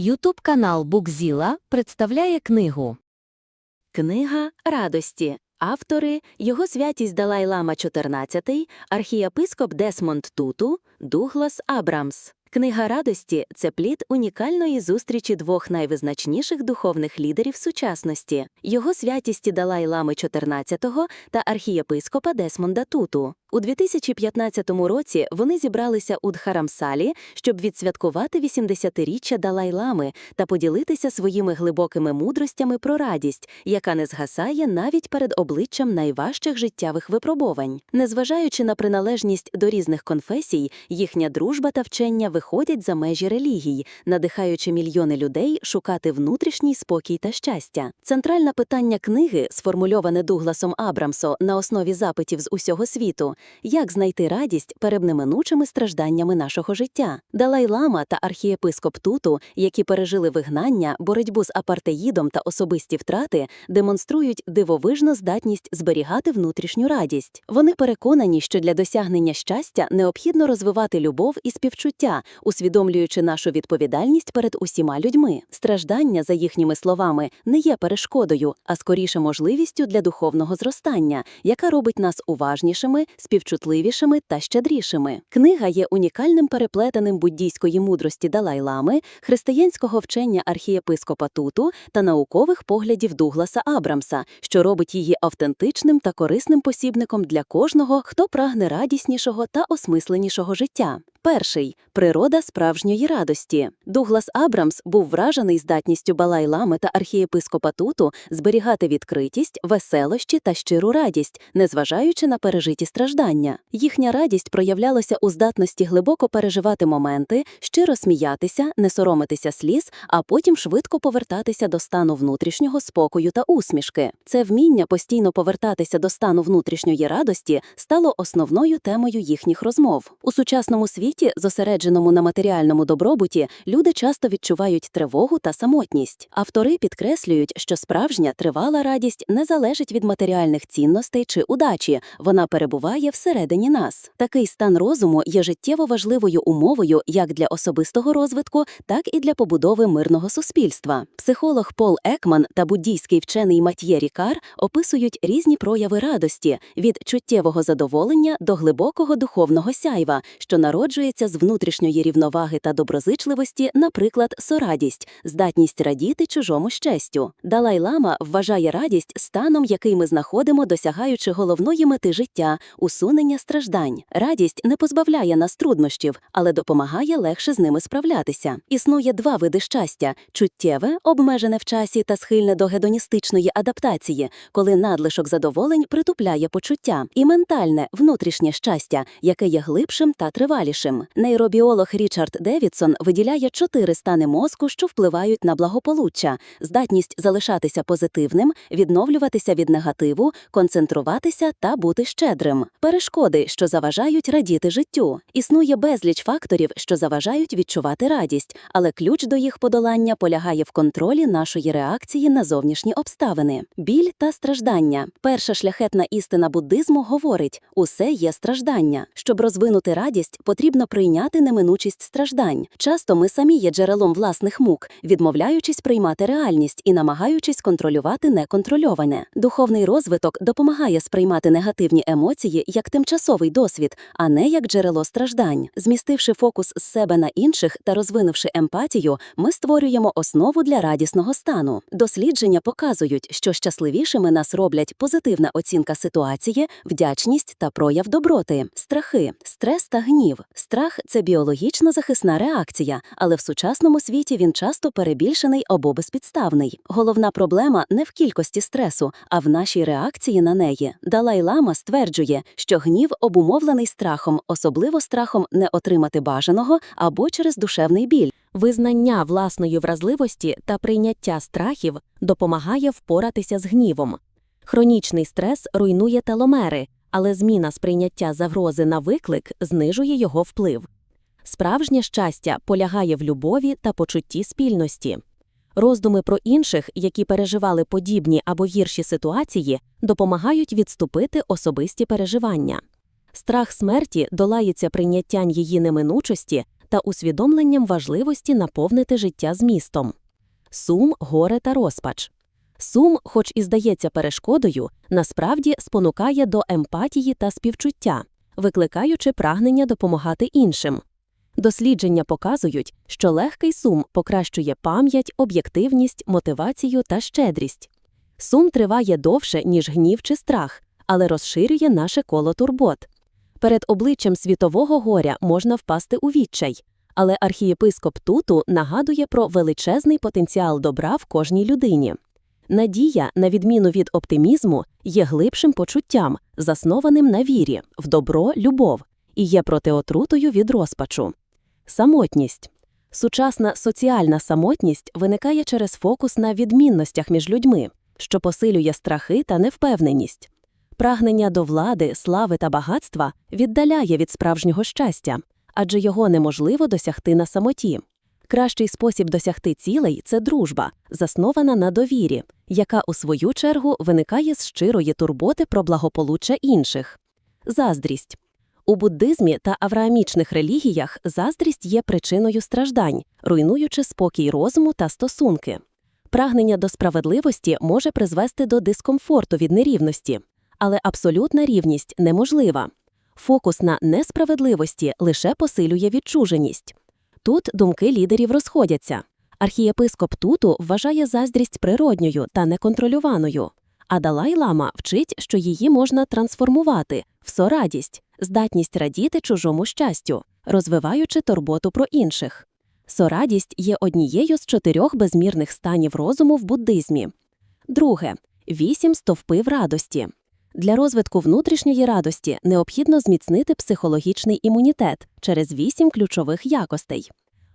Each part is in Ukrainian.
Ютуб канал Букзіла представляє книгу Книга радості. Автори його святість Далай-Лама 14, архієпископ Десмонд Туту, Дуглас Абрамс. Книга радості це плід унікальної зустрічі двох найвизначніших духовних лідерів сучасності його святісті Далай-Лами XIV та архієпископа Десмонда Туту. У 2015 році вони зібралися у Дхарамсалі, щоб відсвяткувати 80-річчя Далай-Лами та поділитися своїми глибокими мудростями про радість, яка не згасає навіть перед обличчям найважчих життєвих випробувань. Незважаючи на приналежність до різних конфесій, їхня дружба та вчення виходять за межі релігій, надихаючи мільйони людей шукати внутрішній спокій та щастя. Центральне питання книги, сформульоване Дугласом Абрамсо на основі запитів з усього світу, як знайти радість перед неминучими стражданнями нашого життя. Далай-Лама та архієпископ Туту, які пережили вигнання, боротьбу з апартеїдом та особисті втрати, демонструють дивовижну здатність зберігати внутрішню радість. Вони переконані, що для досягнення щастя необхідно розвивати любов і співчуття, усвідомлюючи нашу відповідальність перед усіма людьми. Страждання, за їхніми словами, не є перешкодою, а скоріше можливістю для духовного зростання, яка робить нас уважнішими, співчутливішими та щедрішими. Книга є унікальним переплетеним буддійської мудрості Далай-Лами, християнського вчення архієпископа Туту та наукових поглядів Дугласа Абрамса, що робить її автентичним та корисним посібником для кожного, хто прагне радіснішого та осмисленішого життя. Перший природа справжньої радості. Дуглас Абрамс був вражений здатністю Балай-Лами та архієпископа Туту зберігати відкритість, веселощі та щиру радість, незважаючи на пережиті страждання. Їхня радість проявлялася у здатності глибоко переживати моменти, щиро сміятися, не соромитися сліз, а потім швидко повертатися до стану внутрішнього спокою та усмішки. Це вміння постійно повертатися до стану внутрішньої радості стало основною темою їхніх розмов. У сучасному світі, зосередженому на матеріальному добробуті, люди часто відчувають тривогу та самотність. Автори підкреслюють, що справжня тривала радість не залежить від матеріальних цінностей чи удачі, вона перебуває всередині нас. Такий стан розуму є життєво важливою умовою як для особистого розвитку, так і для побудови мирного суспільства. Психолог Пол Екман та буддійський вчений Матьє Рікар описують різні прояви радості від чуттєвого задоволення до глибокого духовного сяйва, що народжується з внутрішньої рівноваги та доброзичливості, наприклад, сорадість, здатність радіти чужому щастю. Далай-лама вважає радість станом, який ми знаходимо, досягаючи головної мети життя усунення страждань. Радість не позбавляє нас труднощів, але допомагає легше з ними справлятися. Існує два види щастя: чуттєве, обмежене в часі та схильне до гедоністичної адаптації, коли надлишок задоволень притупляє почуття, і ментальне, внутрішнє щастя, яке є глибшим та тривалішим. Нейробіолог Річард Девідсон виділяє чотири стани мозку, що впливають на благополуччя: здатність залишатися позитивним, відновлюватися від негативу, концентруватися та бути щедрим. Перешкоди, що заважають радіти життю. Існує безліч факторів, що заважають відчувати радість, але ключ до їх подолання полягає в контролі нашої реакції на зовнішні обставини. Біль та страждання. Перша шляхетна істина буддизму говорить: усе є страждання. Щоб розвинути радість, потрібно прийняти неминучість страждань. Часто ми самі є джерелом власних мук, відмовляючись приймати реальність і намагаючись контролювати неконтрольоване. Духовний розвиток допомагає сприймати негативні емоції як тимчасовий досвід, а не як джерело страждань. Змістивши фокус з себе на інших та розвинувши емпатію, ми створюємо основу для радісного стану. Дослідження показують, що щасливішими нас роблять позитивна оцінка ситуації, вдячність та прояв доброти, страхи, стрес та гнів. Страх це біологічно захисна реакція, але в сучасному світі він часто перебільшений або безпідставний. Головна проблема не в кількості стресу, а в нашій реакції на неї. Далай-лама стверджує, що гнів обумовлений страхом, особливо страхом не отримати бажаного або через душевний біль. Визнання власної вразливості та прийняття страхів допомагає впоратися з гнівом. Хронічний стрес руйнує теломери, але зміна сприйняття загрози на виклик знижує його вплив. Справжнє щастя полягає в любові та почутті спільності. Роздуми про інших, які переживали подібні або гірші ситуації, допомагають відступити особисті переживання. Страх смерті долається прийняттям її неминучості та усвідомленням важливості наповнити життя змістом. Сум, горе та розпач. Сум, хоч і здається перешкодою, насправді спонукає до емпатії та співчуття, викликаючи прагнення допомагати іншим. Дослідження показують, що легкий сум покращує пам'ять, об'єктивність, мотивацію та щедрість. Сум триває довше, ніж гнів чи страх, але розширює наше коло турбот. Перед обличчям світового горя можна впасти у відчай, але архієпископ Туту нагадує про величезний потенціал добра в кожній людині. Надія, на відміну від оптимізму, є глибшим почуттям, заснованим на вірі, в добро, любов, і є протиотрутою від розпачу. Самотність. Сучасна соціальна самотність виникає через фокус на відмінностях між людьми, що посилює страхи та невпевненість. Прагнення до влади, слави та багатства віддаляє від справжнього щастя, адже його неможливо досягти на самоті. Кращий спосіб досягти цілей це дружба, заснована на довірі, яка у свою чергу виникає з щирої турботи про благополуччя інших. Заздрість. У буддизмі та авраамічних релігіях заздрість є причиною страждань, руйнуючи спокій розуму та стосунки. Прагнення до справедливості може призвести до дискомфорту від нерівності, але абсолютна рівність неможлива. Фокус на несправедливості лише посилює відчуженість. Тут думки лідерів розходяться. Архієпископ Туту вважає заздрість природньою та неконтрольованою, а Далай-лама вчить, що її можна трансформувати в сорадість, здатність радіти чужому щастю, розвиваючи турботу про інших. Сорадість є однією з чотирьох безмірних станів розуму в буддизмі. Друге вісім стовпив радості. Для розвитку внутрішньої радості необхідно зміцнити психологічний імунітет через вісім ключових якостей.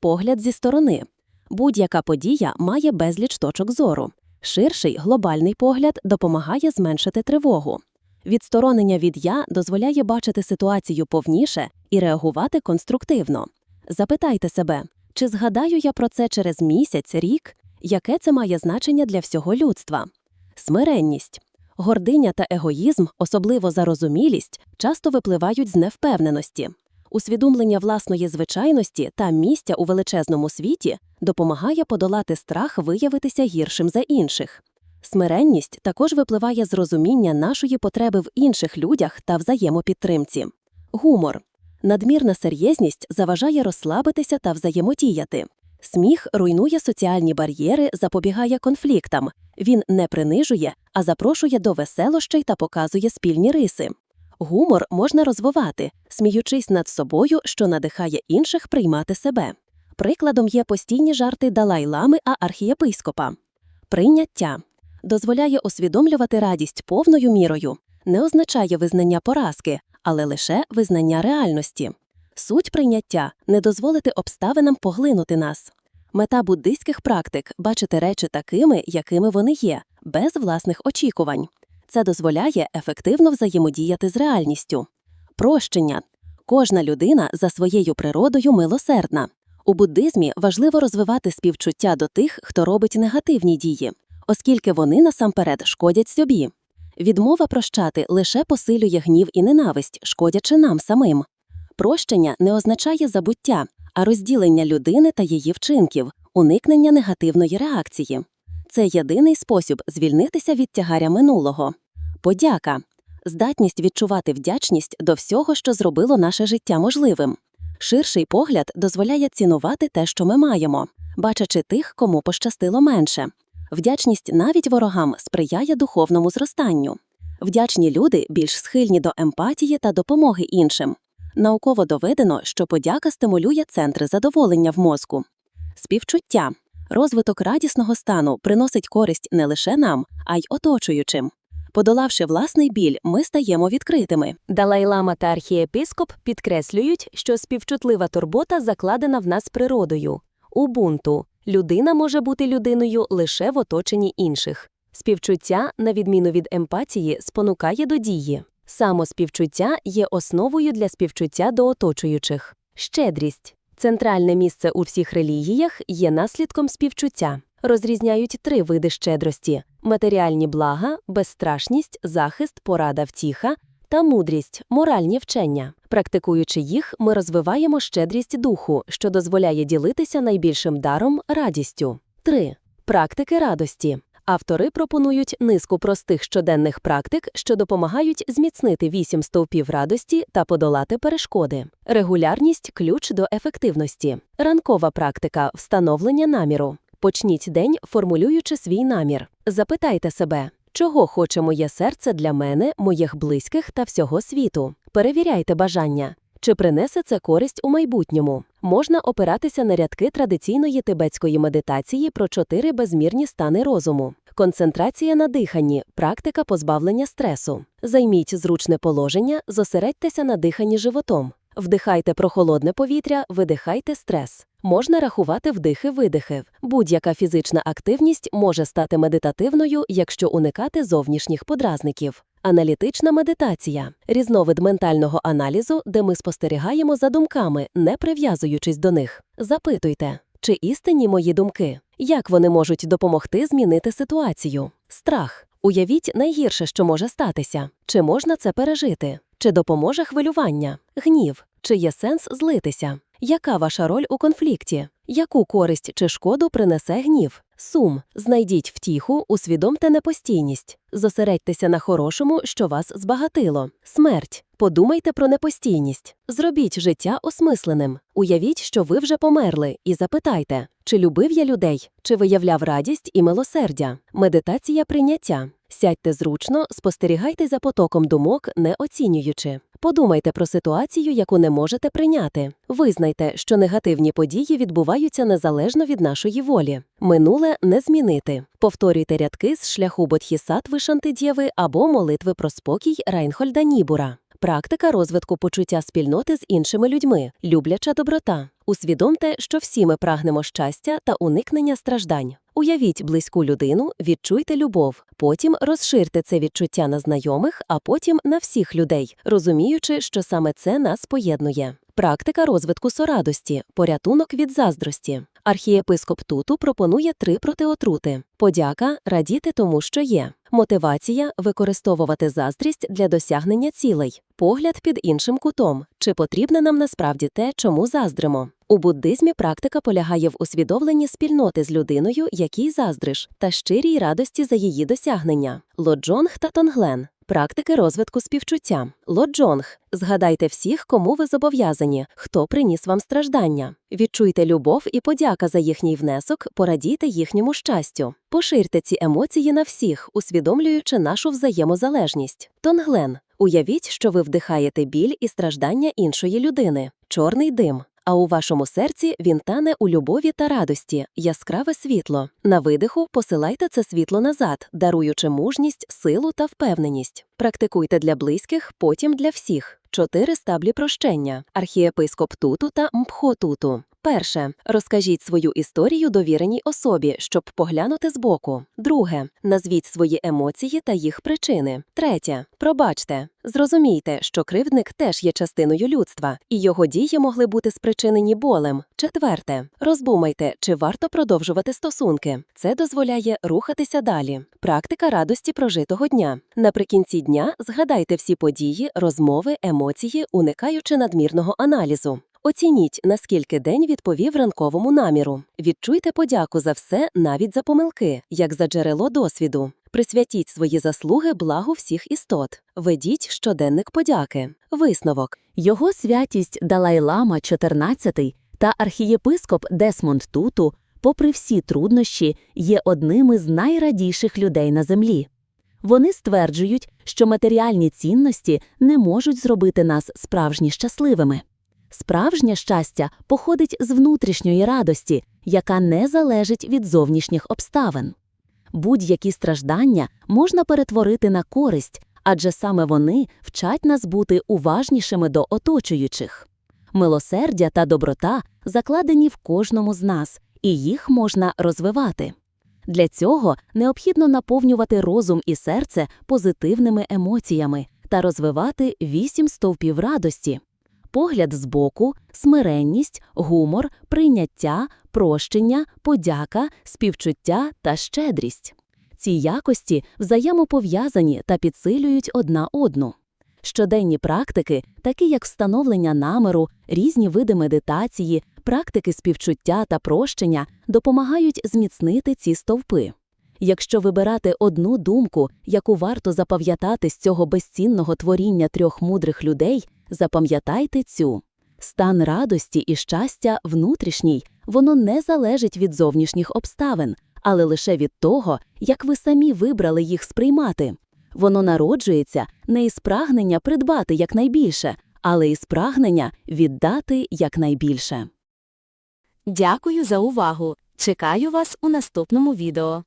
Погляд зі сторони. Будь-яка подія має безліч точок зору. Ширший глобальний погляд допомагає зменшити тривогу. Відсторонення від я дозволяє бачити ситуацію повніше і реагувати конструктивно. Запитайте себе, чи згадаю я про це через місяць, рік, яке це має значення для всього людства? Смиренність. Гординя та егоїзм, особливо зарозумілість, часто випливають з невпевненості. Усвідомлення власної звичайності та місця у величезному світі допомагає подолати страх виявитися гіршим за інших. Смиренність також випливає з розуміння нашої потреби в інших людях та взаємопідтримці. Гумор. Надмірна серйозність заважає розслабитися та взаємотіяти. Сміх руйнує соціальні бар'єри, запобігає конфліктам. Він не принижує, а запрошує до веселощей та показує спільні риси. Гумор можна розвивати, сміючись над собою, що надихає інших приймати себе. Прикладом є постійні жарти Далай-лами а архієпископа. Прийняття дозволяє усвідомлювати радість повною мірою, не означає визнання поразки, але лише визнання реальності. Суть прийняття не дозволити обставинам поглинути нас. Мета буддийських практик бачити речі такими, якими вони є, без власних очікувань. Це дозволяє ефективно взаємодіяти з реальністю. Прощення. Кожна людина за своєю природою милосердна. У буддизмі важливо розвивати співчуття до тих, хто робить негативні дії, оскільки вони насамперед шкодять собі. Відмова прощати лише посилює гнів і ненависть, шкодячи нам самим. Прощення не означає забуття, а розділення людини та її вчинків, уникнення негативної реакції. Це єдиний спосіб звільнитися від тягаря минулого. Подяка здатність відчувати вдячність до всього, що зробило наше життя можливим. Ширший погляд дозволяє цінувати те, що ми маємо, бачачи тих, кому пощастило менше. Вдячність навіть ворогам сприяє духовному зростанню. Вдячні люди більш схильні до емпатії та допомоги іншим. Науково доведено, що подяка стимулює центри задоволення в мозку. Співчуття. Розвиток радісного стану приносить користь не лише нам, а й оточуючим. Подолавши власний біль, ми стаємо відкритими. Далай-лама та архієпископ підкреслюють, що співчутлива турбота закладена в нас природою. Убунту людина може бути людиною лише в оточенні інших. Співчуття, на відміну від емпатії, спонукає до дії. Самоспівчуття є основою для співчуття до оточуючих. Щедрість центральне місце у всіх релігіях є наслідком співчуття. Розрізняють три види щедрості: матеріальні блага, безстрашність, захист, порада, втіха та мудрість, моральні вчення. Практикуючи їх, ми розвиваємо щедрість духу, що дозволяє ділитися найбільшим даром радістю. 3. Практики радості. Автори пропонують низку простих щоденних практик, що допомагають зміцнити вісім стовпів радості та подолати перешкоди. Регулярність ключ до ефективності. Ранкова практика встановлення наміру. Почніть день, формулюючи свій намір. Запитайте себе, чого хоче моє серце для мене, моїх близьких та всього світу. Перевіряйте бажання. Чи принесе це користь у майбутньому? Можна опиратися на рядки традиційної тибетської медитації про чотири безмірні стани розуму. Концентрація на диханні, практика позбавлення стресу. Займіть зручне положення, зосередьтеся на диханні животом. Вдихайте прохолодне повітря, видихайте стрес. Можна рахувати вдихи-видихи. Будь-яка фізична активність може стати медитативною, якщо уникати зовнішніх подразників. Аналітична медитація різновид ментального аналізу, де ми спостерігаємо за думками, не прив'язуючись до них. Запитуйте, чи істинні мої думки? Як вони можуть допомогти змінити ситуацію? Страх. Уявіть найгірше, що може статися. Чи можна це пережити? Чи допоможе хвилювання? Гнів? Чи є сенс злитися? Яка ваша роль у конфлікті? Яку користь чи шкоду принесе гнів? Сум. Знайдіть втіху, усвідомте непостійність. Зосередьтеся на хорошому, що вас збагатило. Смерть. Подумайте про непостійність. Зробіть життя осмисленим. Уявіть, що ви вже померли, і запитайте, чи любив я людей, чи виявляв радість і милосердя. Медитація прийняття. Сядьте зручно, спостерігайте за потоком думок, не оцінюючи. Подумайте про ситуацію, яку не можете прийняти. Визнайте, що негативні події відбуваються незалежно від нашої волі. Минуле не змінити. Повторюйте рядки з шляху Бодхісаттви Шантидєви або молитви про спокій Райнхольда Нібура. Практика розвитку почуття спільноти з іншими людьми, любляча доброта. Усвідомте, що всі ми прагнемо щастя та уникнення страждань. Уявіть близьку людину, відчуйте любов, потім розширте це відчуття на знайомих, а потім на всіх людей, розуміючи, що саме це нас поєднує. Практика розвитку сорадості, порятунок від заздрості. Архієпископ Туту пропонує три протиотрути: подяка, радіти тому, що є, мотивація використовувати заздрість для досягнення цілей, погляд під іншим кутом, чи потрібне нам насправді те, чому заздримо. У буддизмі практика полягає в усвідомленні спільноти з людиною, якій заздриш, та щирій радості за її досягнення. Лоджонг та Тонглен. Практики розвитку співчуття. Лоджонг. Згадайте всіх, кому ви зобов'язані, хто приніс вам страждання. Відчуйте любов і подяка за їхній внесок, порадійте їхньому щастю. Поширте ці емоції на всіх, усвідомлюючи нашу взаємозалежність. Тонглен. Уявіть, що ви вдихаєте біль і страждання іншої людини. Чорний дим. А у вашому серці він тане у любові та радості, яскраве світло. На видиху посилайте це світло назад, даруючи мужність, силу та впевненість. Практикуйте для близьких, потім для всіх. Чотири стаблі прощення: архієпископ Туту та Мпхо Туту. Перше. Розкажіть свою історію довіреній особі, щоб поглянути збоку. Друге. Назвіть свої емоції та їх причини. Третє. Пробачте. Зрозумійте, що кривдник теж є частиною людства, і його дії могли бути спричинені болем. Четверте. Роздумайте, чи варто продовжувати стосунки. Це дозволяє рухатися далі. Практика радості прожитого дня. Наприкінці дня згадайте всі події, розмови, емоції, уникаючи надмірного аналізу. Оцініть, наскільки день відповів ранковому наміру. Відчуйте подяку за все, навіть за помилки, як за джерело досвіду. Присвятіть свої заслуги благу всіх істот. Ведіть щоденник подяки. Висновок. Його святість Далай-Лама XIV та архієпископ Десмонд Туту, попри всі труднощі, є одними з найрадіших людей на землі. Вони стверджують, що матеріальні цінності не можуть зробити нас справжні щасливими. Справжнє щастя походить з внутрішньої радості, яка не залежить від зовнішніх обставин. Будь-які страждання можна перетворити на користь, адже саме вони вчать нас бути уважнішими до оточуючих. Милосердя та доброта закладені в кожному з нас, і їх можна розвивати. Для цього необхідно наповнювати розум і серце позитивними емоціями та розвивати вісім стовпів радості погляд збоку, смиренність, гумор, прийняття, прощення, подяка, співчуття та щедрість. Ці якості взаємопов'язані та підсилюють одна одну. Щоденні практики, такі як встановлення намеру, різні види медитації, практики співчуття та прощення, допомагають зміцнити ці стовпи. Якщо вибирати одну думку, яку варто запам'ятати з цього безцінного творіння трьох мудрих людей, запам'ятайте цю. Стан радості і щастя внутрішній, воно не залежить від зовнішніх обставин, але лише від того, як ви самі вибрали їх сприймати. Воно народжується не із прагнення придбати якнайбільше, але із прагнення віддати якнайбільше. Дякую за увагу. Чекаю вас у наступному відео.